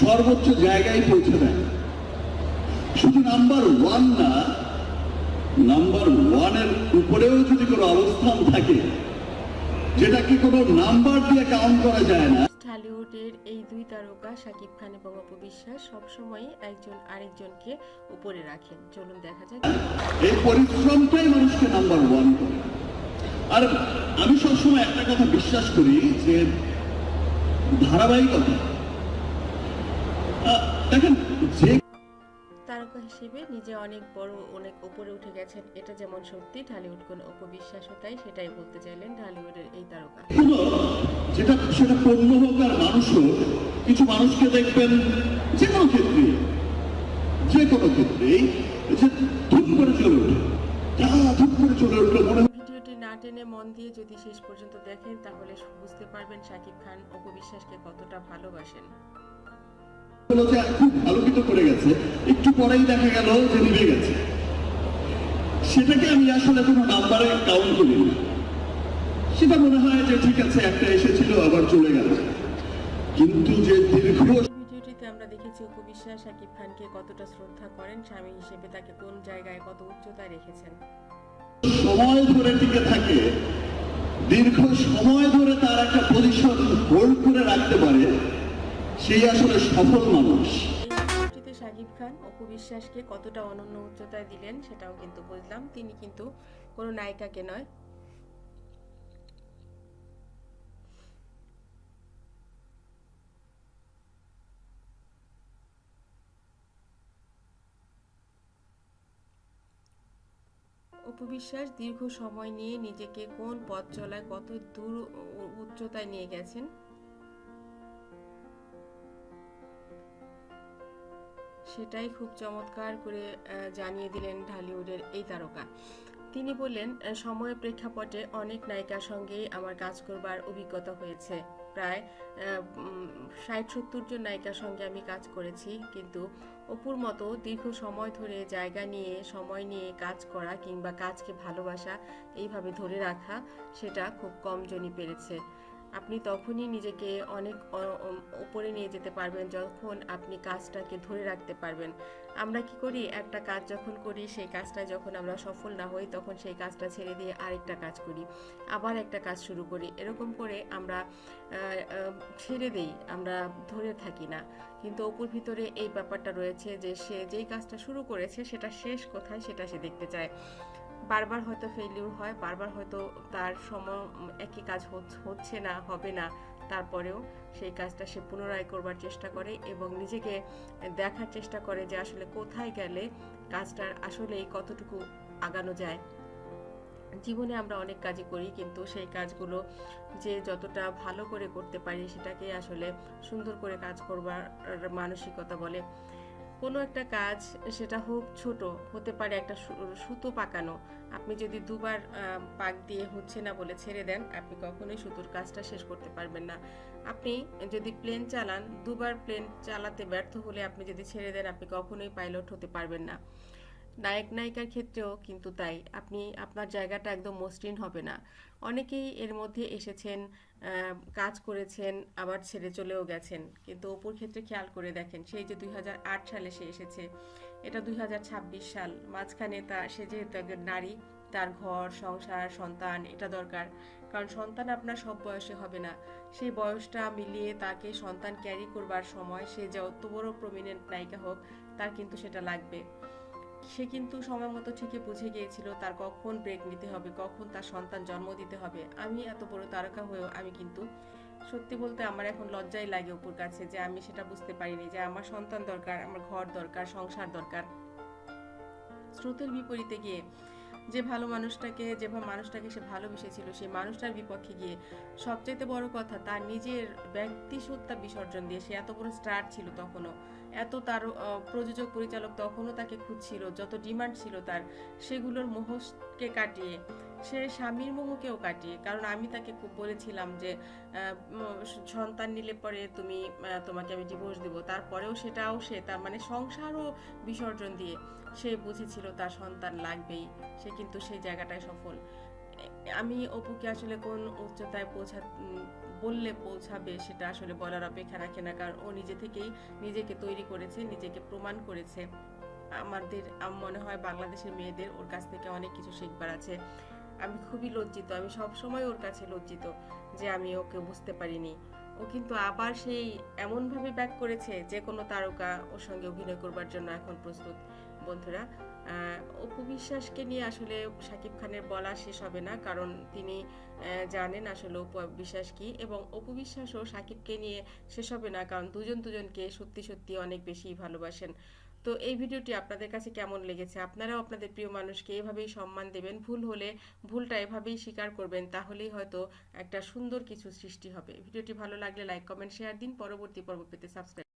সর্বোচ্চ জায়গায় পৌঁছে দেয়। শুধু নাম্বার ওয়ান না নাম্বার ওয়ানের উপরেও যদি কোনো অবস্থান থাকে যেটাকে কোনো নাম্বার দিয়ে কাউন্ট করা যায় না। ঢালিউডের এই দুই তারকা শাকিব খান এবং অপু বিশ্বাস সবসময় একজন আরেকজনকে উপরে রাখেন। চলুন দেখা যাক। এই পরিশ্রমটাই মানুষকে নাম্বার ওয়ান করে। আর আমি সবসময় একটা কথা বিশ্বাস করি যে ধারাবাহিকতা দেখেন যে তারকা হিসেবে নিজে অনেক বড় অনেক উপরে উঠে গেছেন। এটা যেমন সত্যি ঢালিউড কোন অপু বিশ্বাসও তাই সেটাই বলতে চাইলেন ঢালিউডের এই তারকা। যেটা সেটা পণ্য হোক আর মানুষ হোক কিছু মানুষকে দেখবেন যে কোনো ক্ষেত্রে যে কোনো ক্ষেত্রেই যে ধূপ করে চলে ওঠে যা ধূপ করে চলে উঠল মনে না টেনে মন দিয়ে যদি শেষ পর্যন্ত দেখেন তাহলে বুঝতে পারবেন শাকিব খান অপবিশ্বাসকে কতটা ভালোবাসেন। খুব আলোকিত করে গেছে। একটু পরেই দেখা গেল যে নিভে গেছে। সেটাকে আমি আসলে কোনো নাম্বারে কাউন্ট করি না। সেটা মনে হয় যে ঠিক আছে একটা এসেছিল আবার চলে গেল। কিন্তু যে দীর্ঘ আমরা দেখেছি অপু বিশ্বাস শাকিব খানকে কতটা শ্রদ্ধা করেন স্বামী হিসেবে তাকে কোন জায়গায় কত উচ্চতায় রেখেছেন? সময় ধরে টিকে থাকে দীর্ঘ সময় ধরে তার একটা পজিশন হোল্ড করে রাখতে পারে সেই আসলে সফল মানুষ। শাকিব খান কতটা অনন্য উচ্চতায় দিলেন সেটাও কিন্তু বুঝলাম। তিনি কিন্তু কোনো নায়িকাকে নয়। অপু বিশ্বাস দীর্ঘ সময় নিয়ে নিজেকে কোন পথ চলায় কত দূর উচ্চতায় নিয়ে গেছেন? সেটাই খুব চমৎকার করে জানিয়ে দিলেন ঢালিউডের এই তারকা। তিনি বললেন সময়ের প্রেক্ষাপটে অনেক নায়িকার সঙ্গেই আমার কাজ করবার অভিজ্ঞতা হয়েছে। প্রায় ষাট, সত্তর জন নায়িকার সঙ্গে আমি কাজ করেছি। কিন্তু অপুর মতো দীর্ঘ সময় ধরে জায়গা নিয়ে, সময় নিয়ে কাজ করা কিংবা কাজকে ভালোবাসা এইভাবে ধরে রাখা, সেটা খুব কম জনই পেরেছে। আপনি তখনই নিজেকে অনেক উপরে নিয়ে যেতে পারবেন যখন আপনি কাজটাকে ধরে রাখতে পারবেন। আমরা কি করি? একটা কাজ যখন করি, সেই কাজটা যখন আমরা সফল না হই, তখন সেই কাজটা ছেড়ে দিয়ে আরেকটা কাজ করি। আবার একটা কাজ শুরু করি। এরকম করে আমরা ছেড়ে দেই, আমরা ধরে থাকি না। কিন্তু অপুর ভিতরে এই ব্যাপারটা রয়েছে যে, সে যেই কাজটা শুরু করেছে, সেটা শেষ কোথায়? সেটা সে দেখতে চায়। বারবার হয়তো ফেলিউর হয়, বারবার হয়তো তার সময় একই কাজ হচ্ছে না, হবে না, তারপরেও সেই কাজটা সে পুনরায় করবার চেষ্টা করে এবং নিজেকে দেখার চেষ্টা করে যে আসলে কোথায় গেলে কাজটার আসলেই কতটুকু আগানো যায়। জীবনে আমরা অনেক কাজই করি কিন্তু সেই কাজগুলো যে যতটা ভালো করে করতে পারি সেটাকে আসলে সুন্দর করে কাজ করবার মানসিকতা বলে। কোনো একটা কাজ, সেটা হোক ছোট, হতে পারে একটা সুতো পাকানো। আপনি যদি দুবার পাক দিয়ে হচ্ছে না বলে ছেড়ে দেন, আপনি কখনোই সুতোর কাজটা শেষ করতে পারবেন না। আপনি যদি প্লেন চালান, দুবার প্লেন চালাতে ব্যর্থ হলে আপনি যদি ছেড়ে দেন, আপনি কখনোই পাইলট হতে পারবেন না। নায়ক নায়িকার ক্ষেত্রেও কিন্তু তাই। আপনি আপনার জায়গাটা একদম মসৃণ হবে না। অনেকেই এর মধ্যে এসেছেন কাজ করেছেন, আবার ছেড়ে চলেও গেছেন। কিন্তু অপুর ক্ষেত্রে খেয়াল করে দেখেন, সেই যে দুই হাজার আট সালে সে এসেছে, এটা দুই হাজার ছাব্বিশ সাল। মাঝখানে তা, সে যেহেতু একজন নারী, তার ঘর, সংসার, সন্তান, এটা দরকার। কারণ সন্তান আপনার সব বয়সে হবে না। সেই বয়সটা মিলিয়ে তাকে সন্তান ক্যারি করবার সময় সে যত বড় প্রমিনেন্ট নায়িকা হোক, তার কিন্তু সেটা লাগবে। সে কিন্তু সময় মতো ঠিকই বুঝে গিয়েছিল তার কখন ব্রেক নিতে হবে, কখন তার সন্তান জন্ম দিতে হবে। আমি এত বড় তারকা হয়েও আমি কিন্তু সত্যি বলতে আমার এখন লজ্জাই লাগে অপুর কাছে যে আমি সেটা বুঝতে পারিনি যে আমার সন্তান দরকার, আমার ঘর দরকার, সংসার দরকার। স্রোতের বিপরীতে গিয়ে যে ভালো মানুষটাকে, যে মানুষটাকে সে ভালোবেসেছিল, সেই মানুষটার বিপক্ষে গিয়ে সবচাইতে বড় কথা, তার নিজের ব্যক্তিসত্তা বিসর্জন দিয়ে সে এত বড় স্টার ছিল তখনও। এত তার প্রযোজক, পরিচালক তখনও তাকে খুঁজছিল, যত ডিমান্ড ছিল তার, সেগুলোর মোহকে কাটিয়ে সে স্বামীর মোহকেও কাটিয়ে, কারণ আমি তাকে বলেছিলাম যে সন্তান নিলে পরে তুমি তোমাকে আমি ডিভোর্স দেবো। তারপরেও সেটাও সে তার মানে সংসারও বিসর্জন দিয়ে সে বুঝেছিল তার সন্তান লাগবেই। সে কিন্তু সেই জায়গাটায় সফল। আমি অপুকে আসলে কোন উচ্চতায় পৌঁছা বললে পৌঁছাবে সেটা আসলে বলার অপেক্ষা রাখে না, কারণ ও নিজে থেকেই নিজেকে তৈরি করেছে, নিজেকে প্রমাণ করেছে। আমাদের মনে হয় বাংলাদেশের মেয়েদের ওর কাছ থেকে অনেক কিছু শিখবার আছে। আমি খুবই লজ্জিত, আমি সব সময় ওর কাছে লজ্জিত যে আমি ওকে বুঝতে পারিনি। ও কিন্তু আবার সেই এমন ভাবে ব্যাক করেছে যে কোনো তারকা ওর সঙ্গে অভিনয় করবার জন্য এখন প্রস্তুত। বন্ধুরা অপু বিশ্বাসকে নিয়ে আসলে শাকিব খানের বলা শেষ হবে না, কারণ তিনি জানেন আসলে অপু বিশ্বাস কি এবং অপু বিশ্বাসও শাকিবকে নিয়ে শেষ হবে না, কারণ দুজন দুজনকে সত্যি সত্যি অনেক বেশি ভালোবাসেন। তো এই ভিডিওটি আপনাদের কাছে কেমন লেগেছে? আপনারাও আপনাদের প্রিয় মানুষকে এভাবেই সম্মান দেবেন। ভুল হলে ভুলটা এভাবেই স্বীকার করবেন, তাহলেই হয়তো একটা সুন্দর কিছু সৃষ্টি হবে। ভিডিওটি ভালো লাগলে লাইক, কমেন্ট, শেয়ার দিন। পরবর্তী পর্ব পেতে সাবস্ক্রাইব